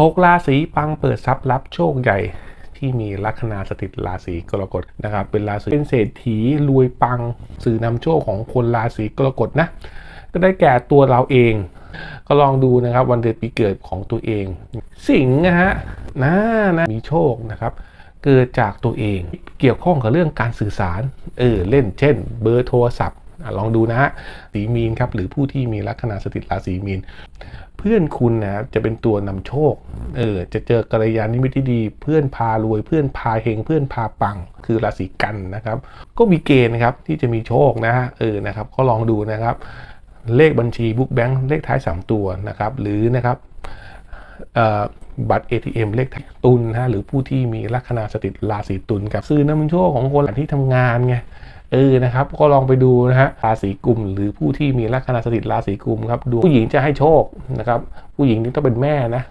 หกราศีปังเปิดทรัพย์รับโชคใหญ่ที่มีลัคนาสถิตราศีกรกฎนะครับ เป็นราศีเป็นเศรษฐีรวยปังสื่อนำโชคของคนราศีกรกฎนะก็ได้แก่ตัวเราเอง ก็ลองดูนะครับวันเดือนปีเกิดของตัวเอง สิงห์นะฮะนะนะมีโชคนะครับ เกิดจากตัวเองเกี่ยวข้องกับเรื่องการสื่อสารเออเล่นเช่น เบอร์โทรศัพท์ ลองดูนะฮะสีมีนครับหรือผู้ที่มีลัคนาสถิตราศีมีน เพื่อนคุณนะจะเป็นตัวนำโชคเออจะเจอกัลยาณมิตรที่ดี เพื่อนพารวยเพื่อนพาเฮงเพื่อนพาปัง คือราศีกันนะครับ ก็มีเกณฑ์นะครับที่จะมีโชคนะเออนะครับก็ลองดูนะครับเลขบัญชีบุ๊กแบงค์เลขท้าย 3 ตัวนะครับ หรือนะครับบัตร ATM เลขท้ายตุนนะฮะหรือผู้ที่มีลัคนาสถิตราศีตุลครับซื้อนำโชคของคนที่ทำงานไง เออนะครับ ก็ลองไปดูนะฮะราศีกุมหรือผู้ที่มีลัคนาสถิตราศีกุมครับดูผู้หญิงจะให้โชคนะครับผู้หญิงนี่ต้องเป็นแม่นะ